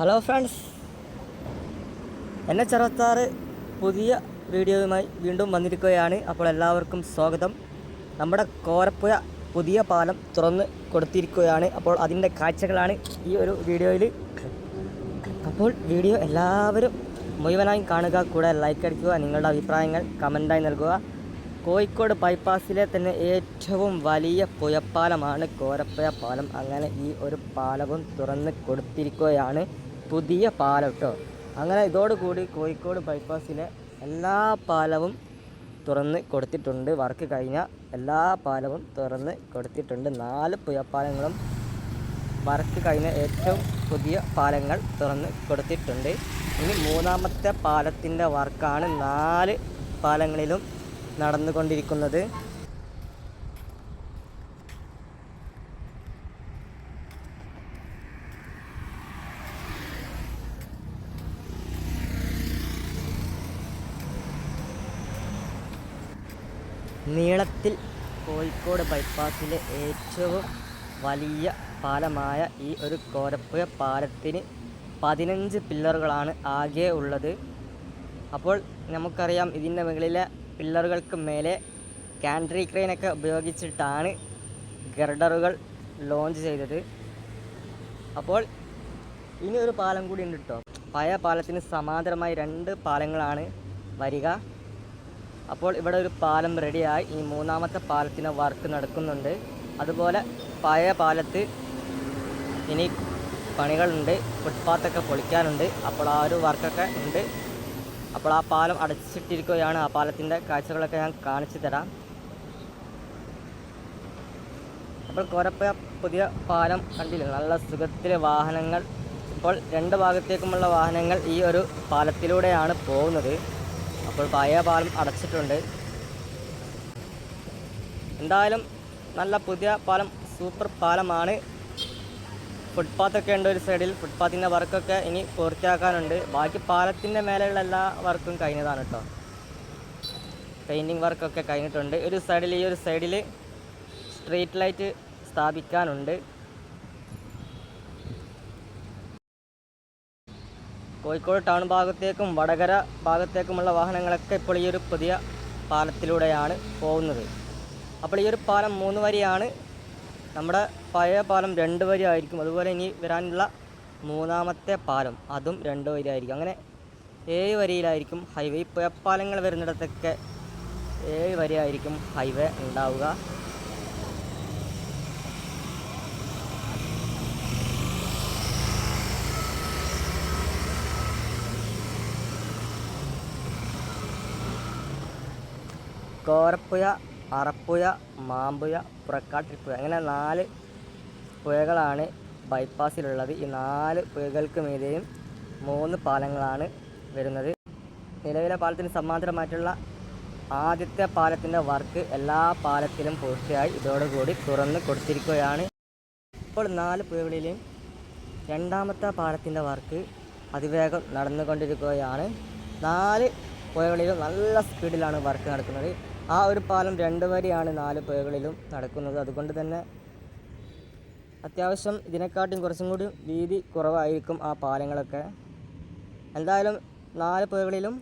Hello friends എന്നെ ചെറുത്താറ് പുതിയ വീഡിയോയുമായി വീണ്ടും വന്നിരിക്കുകയാണ്. അപ്പോൾ എല്ലാവർക്കും സ്വാഗതം. നമ്മുടെ കോരപ്പുഴ പുതിയ പാലം തുറന്ന് കൊടുത്തിരിക്കുകയാണ്. അപ്പോൾ അതിന്റെ കാഴ്ചകളാണ് ഈ ഒരു വീഡിയോയിൽ അപ്പോൾ വീഡിയോ എല്ലാവരും മുഴുവനായും കാണുക കൂടെ ലൈക്ക് അടിക്കുക നിങ്ങളുടെ അഭിപ്രായങ്ങൾ കമന്റായി നൽകുക. കോഴിക്കോട് ബൈപ്പാസിലെ തന്നെ ഏറ്റവും വലിയ പുഴപ്പാലമാണ് കോരപ്പുഴ പാലം. അങ്ങനെ ഈ ഒരു പാലവും തുറന്ന് കൊടുത്തിരിക്കുകയാണ്. പുതിയ പാലം കേട്ടോ അങ്ങനെ ഇതോടുകൂടി കോഴിക്കോട് ബൈപ്പാസിലെ എല്ലാ പാലവും തുറന്ന് കൊടുത്തിട്ടുണ്ട്. വർക്ക് കഴിഞ്ഞ എല്ലാ പാലവും തുറന്ന് കൊടുത്തിട്ടുണ്ട്. നാല് പുഴപ്പാലങ്ങളും വർക്ക് കഴിഞ്ഞ ഏറ്റവും പുതിയ പാലങ്ങൾ തുറന്ന് കൊടുത്തിട്ടുണ്ട്. ഇനി മൂന്നാമത്തെ പാലത്തിന്റെ വർക്കാണ് നാല് പാലങ്ങളിലും നടന്നുകൊണ്ടിരിക്കുന്നത്. നീളത്തിൽ കോഴിക്കോട് ബൈപ്പാസിലെ ഏറ്റവും വലിയ പാലമായ ഈ ഒരു കോരപ്പുഴ പാലത്തിന് പതിനഞ്ച് പില്ലറുകളാണ് ആകെ ഉള്ളത്. അപ്പോൾ നമുക്കറിയാം ഇതിന്റെ മുകളിലെ പില്ലറുകൾക്ക് മേലെ കാൻട്രി ക്രെയിനൊക്കെ ഉപയോഗിച്ചിട്ടാണ് ഗർഡറുകൾ ലോഞ്ച് ചെയ്തത്. അപ്പോൾ ഇനി ഒരു പാലം കൂടി ഉണ്ട് കേട്ടോ പഴയ പാലത്തിന് സമാന്തരമായി രണ്ട് പാലങ്ങളാണ് വരിക. അപ്പോൾ ഇവിടെ ഒരു പാലം റെഡിയായി. ഈ മൂന്നാമത്തെ പാലത്തിന് വർക്ക് നടക്കുന്നുണ്ട്. അതുപോലെ പഴയ പാലത്ത് ഇനി പണികളുണ്ട്. ഫുട്പാത്തൊക്കെ പൊളിക്കാനുണ്ട്. അപ്പോൾ ആ ഒരു വർക്കൊക്കെ ഉണ്ട്. അപ്പോൾ ആ പാലം അടച്ചിട്ടിരിക്കുകയാണ്. ആ പാലത്തിന്റെ കാഴ്ചകളൊക്കെ ഞാൻ കാണിച്ചു തരാം. അപ്പോൾ കുറപ്പ പുതിയ പാലം കണ്ടില്ല? നല്ല സുഖത്തിലെ വാഹനങ്ങൾ. ഇപ്പോൾ രണ്ട് ഭാഗത്തേക്കുമുള്ള വാഹനങ്ങൾ ഈ ഒരു പാലത്തിലൂടെയാണ് പോകുന്നത്. അപ്പോൾ പഴയ പാലം അടച്ചിട്ടുണ്ട്. എന്തായാലും നല്ല പുതിയ പാലം സൂപ്പർ പാലമാണ്. ഫുട്പാത്തൊക്കെ ഉണ്ട് ഒരു സൈഡിൽ ഫുട്പാത്തിന്റെ വർക്കൊക്കെ ഇനി പൂർത്തിയാക്കാനുണ്ട്. ബാക്കി പാലത്തിന്റെ മേലെയുള്ള എല്ലാ വർക്കും കഴിഞ്ഞതാണ് കേട്ടോ പെയിന്റിങ് വർക്കൊക്കെ കഴിഞ്ഞിട്ടുണ്ട്. ഒരു സൈഡിൽ ഈ ഒരു സൈഡിൽ സ്ട്രീറ്റ് ലൈറ്റ് സ്ഥാപിക്കാനുണ്ട്. കോഴിക്കോട് ടൗൺ ഭാഗത്തേക്കും വടകര ഭാഗത്തേക്കുമുള്ള വാഹനങ്ങളൊക്കെ ഇപ്പോൾ ഈ ഒരു പുതിയ പാലത്തിലൂടെയാണ് പോകുന്നത്. അപ്പോൾ ഈ ഒരു പാലം മൂന്ന് വരിയാണ്. നമ്മുടെ പഴയ പാലം രണ്ട് വരി ആയിരിക്കും. അതുപോലെ ഇനി വരാനുള്ള മൂന്നാമത്തെ പാലം അതും രണ്ട് വരി ആയിരിക്കും. അങ്ങനെ ഏഴ് വരിയിലായിരിക്കും ഹൈവേ. ഈ പാലങ്ങൾ വരുന്നിടത്തൊക്കെ ഏഴ് വരിയായിരിക്കും ഹൈവേ ഉണ്ടാവുക. കോരപ്പുഴ അറപ്പുഴ മാമ്പുഴ പുറക്കാട്ടിപ്പുഴ അങ്ങനെ നാല് പുഴകളാണ് ബൈപ്പാസിലുള്ളത് ഈ നാല് പുഴകൾക്ക് മീതെയും മൂന്ന് പാലങ്ങളാണ് വരുന്നത്. നിലവിലെ പാലത്തിന് സമാന്തരമായിട്ടുള്ള ആദ്യത്തെ പാലത്തിന്റെ വർക്ക് എല്ലാ പാലത്തിലും പൂർത്തിയായി. ഇതോടുകൂടി തുറന്ന് കൊടുത്തിരിക്കുകയാണ്. ഇപ്പോൾ നാല് പുഴകളിലെയും രണ്ടാമത്തെ പാലത്തിന്റെ വർക്ക് അതിവേഗം നടന്നുകൊണ്ടിരിക്കുകയാണ്. നാല് പുഴകളിലും നല്ല സ്പീഡിലാണ് വർക്ക് നടക്കുന്നത്. ആ ഒരു പാലം രണ്ട് വരിയാണ് നാല് പുഴകളിലും നടക്കുന്നത്. അതുകൊണ്ട് തന്നെ അത്യാവശ്യം ഇതിനെക്കാട്ടും കുറച്ചും കൂടി വീതി കുറവായിരിക്കും ആ പാലങ്ങളൊക്കെ. എന്തായാലും നാല് പുഴകളിലും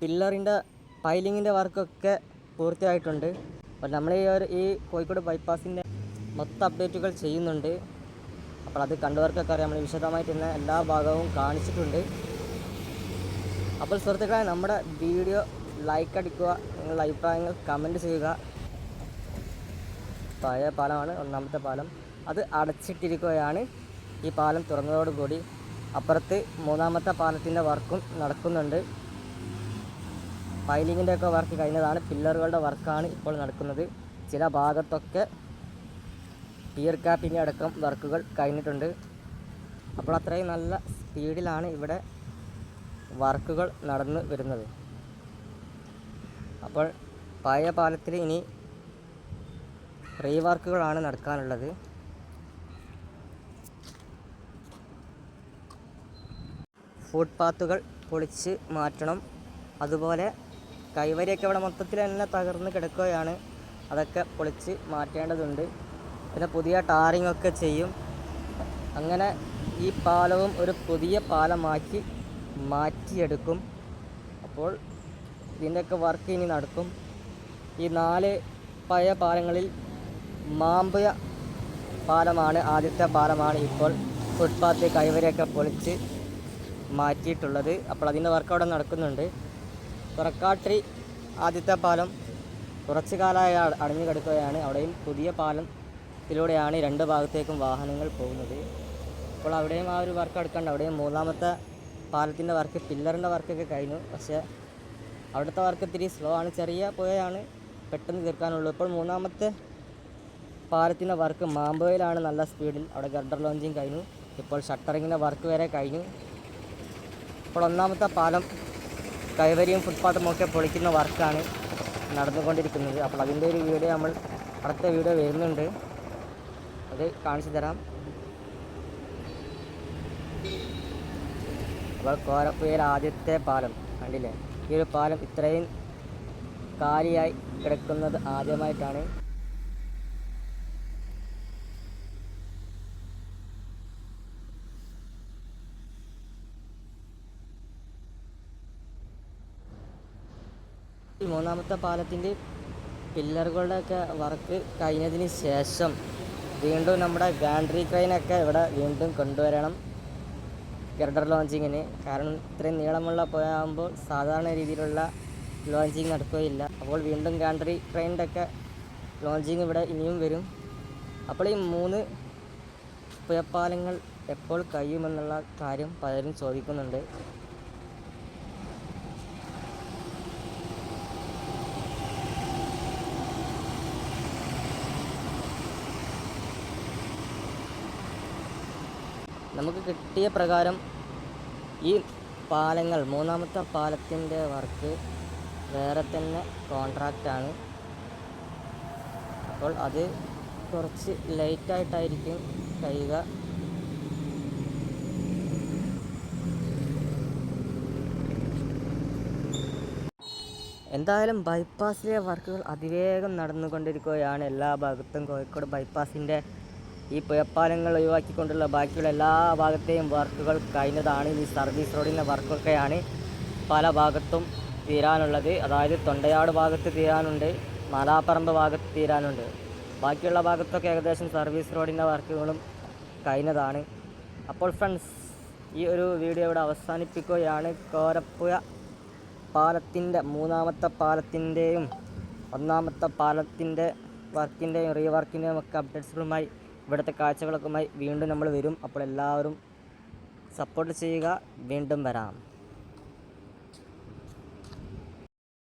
പില്ലറിന്റെ പൈലിങ്ങിന്റെ വർക്കൊക്കെ പൂർത്തിയായിട്ടുണ്ട്. അപ്പോൾ നമ്മൾ ഈ ഒരു ഈ കോഴിക്കോട് ബൈപ്പാസിന്റെ മൊത്തം അപ്ഡേറ്റുകൾ ചെയ്യുന്നുണ്ട്. അപ്പോൾ അത് കണ്ടവർക്കൊക്കെ അറിയാം. നമ്മൾ വിശദമായിട്ട് തന്നെ എല്ലാ ഭാഗവും കാണിച്ചിട്ടുണ്ട്. അപ്പോൾ സുഹൃത്തുക്കളെ നമ്മുടെ വീഡിയോ ലൈക്ക് അടിക്കുക നിങ്ങളുടെ അഭിപ്രായങ്ങൾ കമന്റ് ചെയ്യുക. പഴയ പാലമാണ് ഒന്നാമത്തെ പാലം. അത് അടച്ചിട്ടിരിക്കുകയാണ്. ഈ പാലം തുറന്നതോടുകൂടി അപ്പുറത്ത് മൂന്നാമത്തെ പാലത്തിന്റെ വർക്കും നടക്കുന്നുണ്ട്. പൈലിങ്ങിന്റെ ഒക്കെ വർക്ക് കഴിഞ്ഞതാണ്. പില്ലറുകളുടെ വർക്കാണ് ഇപ്പോൾ നടക്കുന്നത്. ചില ഭാഗത്തൊക്കെ പിയർ ക്യാപ്പിന്റെ അടക്കം വർക്കുകൾ കഴിഞ്ഞിട്ടുണ്ട്. അപ്പോൾ അത്രയും നല്ല സ്പീഡിലാണ് ഇവിടെ വർക്കുകൾ നടന്നു വരുന്നത്. അപ്പോൾ പഴയ പാലത്തിൽ ഇനി റീവർക്കുകളാണ് നടക്കാനുള്ളത്. ഫുട്പാത്തുകൾ പൊളിച്ച് മാറ്റണം. അതുപോലെ കൈവരിയൊക്കെ ഇവിടെ മൊത്തത്തിൽ തന്നെ തകർന്ന് കിടക്കുകയാണ്. അതൊക്കെ പൊളിച്ച് മാറ്റേണ്ടതുണ്ട്. പിന്നെ പുതിയ ടാറിംഗ് ഒക്കെ ചെയ്യും. അങ്ങനെ ഈ പാലവും ഒരു പുതിയ പാലമാക്കി മാറ്റിയെടുക്കും. അപ്പോൾ ഇതിന്റെയൊക്കെ വർക്ക് ഇനി നടക്കും. ഈ നാല് പഴയ പാലങ്ങളിൽ മാമ്പുയ പാലമാണ് ആദ്യത്തെ പാലമാണ് ഇപ്പോൾ ഫുട്പാത്ത് കൈവരിയൊക്കെ പൊളിച്ച് മാറ്റിയിട്ടുള്ളത്. അപ്പോൾ അതിന്റെ വർക്ക് അവിടെ നടക്കുന്നുണ്ട്. തുറക്കാട്ടി ആദ്യത്തെ പാലം കുറച്ച് കാലമായി അടഞ്ഞു കിടക്കുകയാണ്. അവിടെയും പുതിയ പാലത്തിലൂടെയാണ് രണ്ട് ഭാഗത്തേക്കും വാഹനങ്ങൾ പോകുന്നത്. അപ്പോൾ അവിടെയും ആ ഒരു വർക്ക് എടുക്കാണ്ട് അവിടെയും മൂന്നാമത്തെ പാലത്തിന്റെ വർക്ക് പില്ലറിന്റെ വർക്കൊക്കെ കഴിഞ്ഞു. പക്ഷേ അവിടുത്തെ വർക്ക് ഇത്തിരി സ്ലോ ആണ്. ചെറിയ പുഴയാണ് പെട്ടെന്ന് തീർക്കാനുള്ളൂ ഇപ്പോൾ മൂന്നാമത്തെ പാലത്തിന്റെ വർക്ക് മാമ്പുഴയിലാണ് നല്ല സ്പീഡിൽ അവിടെ ഗർഡർ ലോഞ്ചിങ് കഴിഞ്ഞു. ഇപ്പോൾ ഷട്ടറിങ്ങിന്റെ വർക്ക് വരെ കഴിഞ്ഞു. ഇപ്പോൾ ഒന്നാമത്തെ പാലം കൈവരിയും ഫുട്പാത്തും ഒക്കെ പൊളിക്കുന്ന വർക്കാണ് നടന്നുകൊണ്ടിരിക്കുന്നത്. അപ്പോൾ അതിന്റെ ഒരു വീഡിയോ നമ്മൾ അടുത്ത വീഡിയോ വരുന്നുണ്ട്. അത് കാണിച്ചു തരാം. അപ്പോൾ കോരപ്പുഴയിലെ ആദ്യത്തെ പാലം കണ്ടില്ലേ? ഈ ഒരു പാലം ഇത്രയും കാലിയായി കിടക്കുന്നത് ആദ്യമായിട്ടാണ്. ഈ മൂന്നാമത്തെ പാലത്തിന്റെ പില്ലറുകളുടെയൊക്കെ വർക്ക് കഴിഞ്ഞതിന് ശേഷം വീണ്ടും നമ്മുടെ ഗാൻഡ്രി ക്രെയിനൊക്കെ ഇവിടെ വീണ്ടും കൊണ്ടുവരണം. ഗർഡർ ലോഞ്ചിങ്ങിന്. കാരണം ഇത്രയും നീളമുള്ള പോയാകുമ്പോൾ സാധാരണ രീതിയിലുള്ള ലോഞ്ചിങ് നടക്കുകയില്ല. അപ്പോൾ വീണ്ടും ഗാൻഡറി ട്രെയിനിന്റെ ഒക്കെ ലോഞ്ചിങ് ഇവിടെ ഇനിയും വരും. അപ്പോൾ ഈ മൂന്ന് പുഴപ്പാലങ്ങൾ എപ്പോൾ കഴിയുമെന്നുള്ള കാര്യം പലരും ചോദിക്കുന്നുണ്ട്. നമുക്ക് കിട്ടിയ പ്രകാരം ഈ പാലങ്ങൾ മൂന്നാമത്തെ പാലത്തിന്റെ വർക്ക് വേറെ തന്നെ കോൺട്രാക്റ്റാണ് അപ്പോൾ അത് കുറച്ച് ലേറ്റായിട്ടായിരിക്കും കഴിയുക. എന്തായാലും ബൈപ്പാസിലെ വർക്കുകൾ അതിവേഗം നടന്നുകൊണ്ടിരിക്കുകയാണ്. എല്ലാ ഭാഗത്തും കോഴിക്കോട് ബൈപ്പാസിന്റെ ഈ പേപ്പാലങ്ങൾ ഒഴിവാക്കിക്കൊണ്ടുള്ള ബാക്കിയുള്ള എല്ലാ ഭാഗത്തെയും വർക്കുകൾ കഴിഞ്ഞതാണ്. ഈ സർവീസ് റോഡിന്റെ വർക്കൊക്കെയാണ് പല ഭാഗത്തും തീരാനുള്ളത്. അതായത് തൊണ്ടയാട് ഭാഗത്ത് തീരാനുണ്ട് മാലാപ്പറമ്പ് ഭാഗത്ത് തീരാനുണ്ട്. ബാക്കിയുള്ള ഭാഗത്തൊക്കെ ഏകദേശം സർവീസ് റോഡിന്റെ വർക്കുകളും കഴിഞ്ഞതാണ്. അപ്പോൾ ഫ്രണ്ട്സ് ഈ ഒരു വീഡിയോ ഇവിടെ അവസാനിപ്പിക്കുകയാണ്. കോരപ്പുഴ പാലത്തിന്റെ മൂന്നാമത്തെ പാലത്തിന്റെയും ഒന്നാമത്തെ പാലത്തിന്റെ വർക്കിന്റെയും റീവർക്കിന്റെയും ഒക്കെ അപ്ഡേറ്റ്സുകളുമായി ഇവിടുത്തെ കാഴ്ചകളൊക്കെ വീണ്ടും നമ്മൾ വരും. അപ്പോൾ എല്ലാവരും സപ്പോർട്ട് ചെയ്യുക. വീണ്ടും വരാം.